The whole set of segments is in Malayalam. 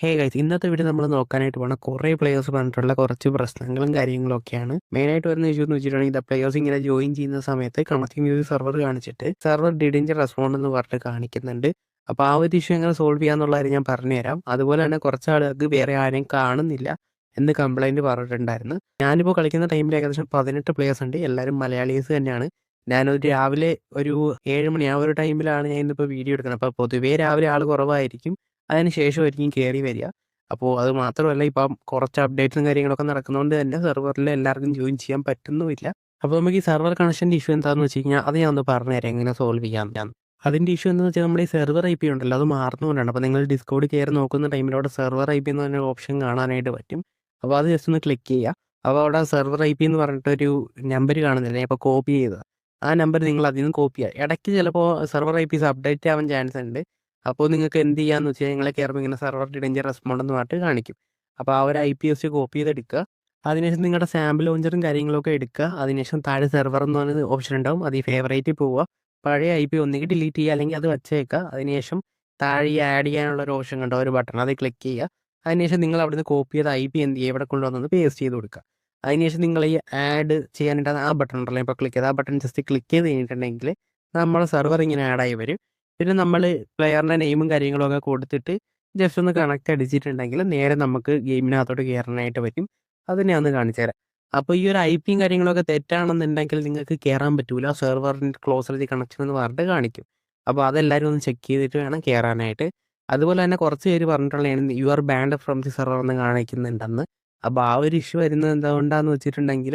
ഹേ ഗൈസ് ഇന്നത്തെ വീഡിയോ നമ്മൾ നോക്കാനായിട്ട് പോകണം കുറേ പ്ലേയേഴ്സ് പറഞ്ഞിട്ടുള്ള കുറച്ച് പ്രശ്നങ്ങളും കാര്യങ്ങളൊക്കെയാണ് മെയിനായിട്ട് വരുന്ന ഇഷ്യൂ എന്ന് വെച്ചിട്ടുണ്ടെങ്കിൽ ദ പ്ലേയേഴ്സ് ഇങ്ങനെ ജോയിൻ ചെയ്യുന്ന സമയത്ത് കണക്റ്റിംഗ് മ്യൂസിക് സെർവർ കാണിച്ചിട്ട് സെർവർ ഡിഡിഞ്ച് റെസ്പോണ്ട് എന്ന് പറഞ്ഞിട്ട് കാണിക്കുന്നുണ്ട്. അപ്പോൾ ആ ഒരു ഇഷ്യൂ എങ്ങനെ സോൾവ് ചെയ്യാന്നുള്ള കാര്യം ഞാൻ പറഞ്ഞുതരാം. അതുപോലെ തന്നെ കുറച്ച് ആളുകൾക്ക് വേറെ ആരെയും കാണുന്നില്ല എന്ന് കംപ്ലൈന്റ് പറഞ്ഞിട്ടുണ്ടായിരുന്നു. ഞാനിപ്പോൾ കളിക്കുന്ന ടൈമിൽ ഏകദേശം പതിനെട്ട് പ്ലേയേഴ്സ് ഉണ്ട്. എല്ലാവരും മലയാളീസ് തന്നെയാണ്. ഞാനൊരു രാവിലെ ഒരു ഏഴ് മണി ആ ഒരു ടൈമിലാണ് ഞാൻ ഇന്നിപ്പോൾ വീഡിയോ എടുക്കുന്നത്. അപ്പോൾ പൊതുവേ രാവിലെ ആൾ കുറവായിരിക്കും. അതിന് ശേഷമായിരിക്കും കയറി വരിക. അപ്പോൾ അത് മാത്രമല്ല ഇപ്പം കുറച്ച് അപ്ഡേറ്റ്സും കാര്യങ്ങളൊക്കെ നടക്കുന്നതുകൊണ്ട് തന്നെ സെർവറിൽ എല്ലാവർക്കും ജോയിൻ ചെയ്യാൻ പറ്റുന്നുമില്ല. അപ്പോൾ നമുക്ക് ഈ സെർവർ കണക്ഷന്റെ ഇഷ്യൂ എന്താണെന്ന് വെച്ച് കഴിഞ്ഞാൽ അത് ഞാൻ ഒന്ന് പറഞ്ഞുതരാം എങ്ങനെ സോൾവ് ചെയ്യാം ഞാൻ. അതിന്റെ ഇഷ്യൂ എന്ന് വെച്ചാൽ നമ്മുടെ ഈ സെർവർ ഐ പി ഉണ്ടല്ലോ അത് മാറുന്നതുകൊണ്ടാണ് അപ്പോൾ നിങ്ങൾ ഡിസ്കോഡ് കയറി നോക്കുന്ന ടൈമിൽ അവിടെ സെർവർ ഐ പി എന്ന് പറഞ്ഞ ഓപ്ഷൻ കാണാനായിട്ട് പറ്റും. അപ്പോൾ അത് ജസ്റ്റ് ഒന്ന് ക്ലിക്ക് ചെയ്യുക അപ്പോൾ അവിടെ സെർവർ ഐ പി എന്ന് പറഞ്ഞിട്ടൊരു നമ്പർ കാണുന്നില്ല അപ്പോൾ കോപ്പി ചെയ്തത്. ആ നമ്പർ നിങ്ങൾ അതിൽ നിന്ന് കോപ്പി ചെയ്യുക ഇടയ്ക്ക് ചിലപ്പോൾ സെർവർ ഐ പീസ് അപ്ഡേറ്റ് ആവാൻ ചാൻസ് ഉണ്ട്. അപ്പോൾ നിങ്ങൾക്ക് എന്ത് ചെയ്യാന്ന് വെച്ച് കഴിഞ്ഞാൽ നിങ്ങളെ കയറുമ്പോൾ ഇങ്ങനെ സെർവർ ഡേഞ്ചർ റെസ്പോണ്ട് എന്ന് പറഞ്ഞിട്ട് കാണിക്കും. അപ്പോൾ ആ ഒരു ഐ പി എസ് കോപ്പി ചെയ്തെടുക്കുക അതിനുശേഷം നിങ്ങളുടെ സാമ്പിൾ ലോഞ്ചറും കാര്യങ്ങളൊക്കെ എടുക്കുക. അതിനുശേഷം താഴെ സെർവർ എന്ന് പറയുന്ന ഓപ്ഷൻ ഉണ്ടാവും. അത് ഈ ഫേവറേറ്റിൽ പോവുക. പഴയ ഐ പി ഒന്നുകിൽ ഡിലീറ്റ് ചെയ്യുക അല്ലെങ്കിൽ അത് വെച്ചേക്കുക. അതിനുശേഷം താഴെ ആഡ് ചെയ്യാനുള്ള ഒരു ഓപ്ഷൻ കണ്ടോ? ഒരു ബട്ടൺ അത് ക്ലിക്ക് ചെയ്യുക. അതിനുശേഷം നിങ്ങൾ അവിടുന്ന് കോപ്പി ചെയ്ത ഐ പി എന്ത് ചെയ്യുക? ഇവിടെ കൊണ്ടുവന്നത് പേസ്റ്റ് ചെയ്ത് കൊടുക്കുക. അതിനുശേഷം നിങ്ങൾ ഈ ആഡ് ചെയ്യാനായിട്ട് ആ ബട്ടൺ ഉണ്ടല്ലോ. ഇപ്പോൾ ക്ലിക്ക് ചെയ്ത് ആ ബട്ടൺ ജസ്റ്റ് ക്ലിക്ക് ചെയ്ത് കഴിഞ്ഞിട്ടുണ്ടെങ്കിൽ നമ്മുടെ സെർവർ ഇങ്ങനെ ആഡായി വരും. പിന്നെ നമ്മൾ പ്ലെയറിന്റെ നെയിമും കാര്യങ്ങളും ഒക്കെ കൊടുത്തിട്ട് ജസ്റ്റ് ഒന്ന് കണക്ട് അടിച്ചിട്ടുണ്ടെങ്കിൽ നേരെ നമുക്ക് ഗെയിമിനകത്തോട്ട് കയറാനായിട്ട് പറ്റും. അത് ഞാൻ ഒന്ന് കാണിച്ചു തരാം. അപ്പോൾ ഈ ഒരു ഐ പിയും കാര്യങ്ങളൊക്കെ തെറ്റാണെന്നുണ്ടെങ്കിൽ നിങ്ങൾക്ക് കയറാൻ പറ്റൂല. സെർവറിന്റെ ക്ലോസർ കണക്ഷൻ എന്ന് പറഞ്ഞിട്ട് കാണിക്കും. അപ്പോൾ അതെല്ലാവരും ഒന്ന് ചെക്ക് ചെയ്തിട്ട് വേണം കയറാനായിട്ട് അതുപോലെ തന്നെ കുറച്ച് പേര് പറഞ്ഞിട്ടുള്ളതാണ് you are banned from the server എന്ന് കാണിക്കുന്നുണ്ടെന്ന്. അപ്പോൾ ആ ഒരു ഇഷ്യൂ വരുന്നത് എന്തുകൊണ്ടാന്ന് വെച്ചിട്ടുണ്ടെങ്കിൽ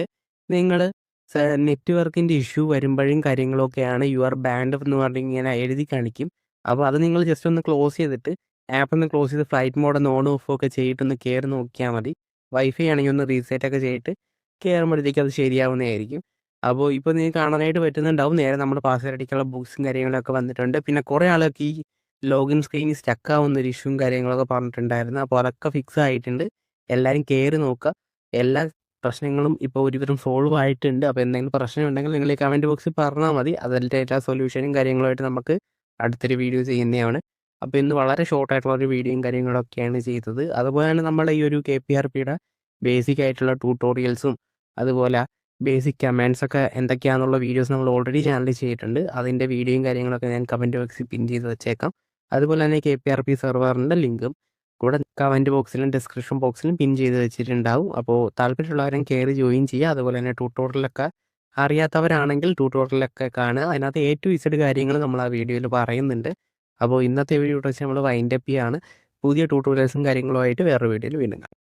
നിങ്ങൾ നെറ്റ്വർക്കിന്റെ ഇഷ്യൂ വരുമ്പോഴും കാര്യങ്ങളൊക്കെയാണ് യു ആർ ബാൻഡ് എന്ന് പറഞ്ഞ് ഇങ്ങനെ എഴുതി കാണിക്കും. അപ്പോൾ അത് നിങ്ങൾ ജസ്റ്റ് ഒന്ന് ക്ലോസ് ചെയ്തിട്ട് ആപ്പ് ഒന്ന് ക്ലോസ് ചെയ്ത് ഫ്ലൈറ്റ് മോഡ് ഒന്ന് ഓൺ ഓഫ് ഒക്കെ ചെയ്തിട്ടൊന്ന് കേറി നോക്കിയാൽ മതി. വൈഫൈ ആണെങ്കിൽ ഒന്ന് റീസെറ്റ് ഒക്കെ ചെയ്തിട്ട് കയറുമ്പോഴത്തേക്ക് അത് ശരിയാവുന്നതായിരിക്കും. അപ്പോൾ ഇപ്പോൾ നിങ്ങൾക്ക് കാണാനായിട്ട് പറ്റുന്നുണ്ടാവും. നേരെ നമ്മൾ പാസ്വേഡ് അടിക്കാനുള്ള ബുക്സും കാര്യങ്ങളൊക്കെ വന്നിട്ടുണ്ട്. പിന്നെ കുറേ ആളൊക്കെ ഈ ലോഗിൻ സ്ക്രീൻ സ്റ്റക്ക് ആവുന്ന ഒരു ഇഷ്യൂവും കാര്യങ്ങളൊക്കെ പറഞ്ഞിട്ടുണ്ടായിരുന്നു. അപ്പോൾ അതൊക്കെ ഫിക്സ് ആയിട്ടുണ്ട്. എല്ലാവരും കയറി നോക്കുക. എല്ലാ പ്രശ്നങ്ങളും ഇപ്പോൾ ഒരുവിധം സോൾവ് ആയിട്ടുണ്ട്. അപ്പോൾ എന്തെങ്കിലും പ്രശ്നം ഉണ്ടെങ്കിൽ നിങ്ങൾ ഈ കമന്റ് ബോക്സിൽ പറഞ്ഞാൽ മതി. അതിന്റെ എല്ലാ സൊല്യൂഷനും കാര്യങ്ങളുമായിട്ട് നമുക്ക് അടുത്തൊരു വീഡിയോ ചെയ്യുന്നതാണ്. അപ്പോൾ ഇന്ന് വളരെ ഷോർട്ടായിട്ടുള്ള ഒരു വീഡിയോയും കാര്യങ്ങളൊക്കെയാണ് ചെയ്തത്. അതുപോലെ തന്നെ നമ്മൾ ഈ ഒരു കെ പി ആർ പിയുടെ ബേസിക് ആയിട്ടുള്ള ട്യൂട്ടോറിയൽസും അതുപോലെ ബേസിക് കമാൻഡ്സ് ഒക്കെ എന്തൊക്കെയാണെന്നുള്ള വീഡിയോസ് നമ്മൾ ഓൾറെഡി ചാനലിൽ ചെയ്തിട്ടുണ്ട്. അതിന്റെ വീഡിയോയും കാര്യങ്ങളൊക്കെ ഞാൻ കമന്റ് ബോക്സിൽ പിൻ ചെയ്ത് വെച്ചേക്കാം. അതുപോലെ തന്നെ കെ പി ആർ പി സെർവറിന്റെ ലിങ്കും കൂടെ കമന്റ് ബോക്സിലും ഡിസ്ക്രിപ്ഷൻ ബോക്സിലും പിൻ ചെയ്ത് വെച്ചിട്ടുണ്ടാവും. അപ്പോൾ താല്പര്യമുള്ളവരും കയറി ജോയിൻ ചെയ്യുക. അതുപോലെ തന്നെ ട്യൂട്ടോറിയലൊക്കെ അറിയാത്തവരാണെങ്കിൽ ട്യൂട്ടോറിയലൊക്കെ കാണുക. അതിനകത്ത് എ ടു ഇസഡ് കാര്യങ്ങൾ നമ്മൾ ആ വീഡിയോയിൽ പറയുന്നുണ്ട്. അപ്പോൾ ഇന്നത്തെ വീഡിയോ വെച്ച് നമ്മൾ വൈൻഡപ്പ് ചെയ്യാണ്. പുതിയ ട്യൂട്ടോറിയൽസും കാര്യങ്ങളുമായിട്ട് വേറൊരു വീഡിയോയിൽ വീണ്ടും കാണാം.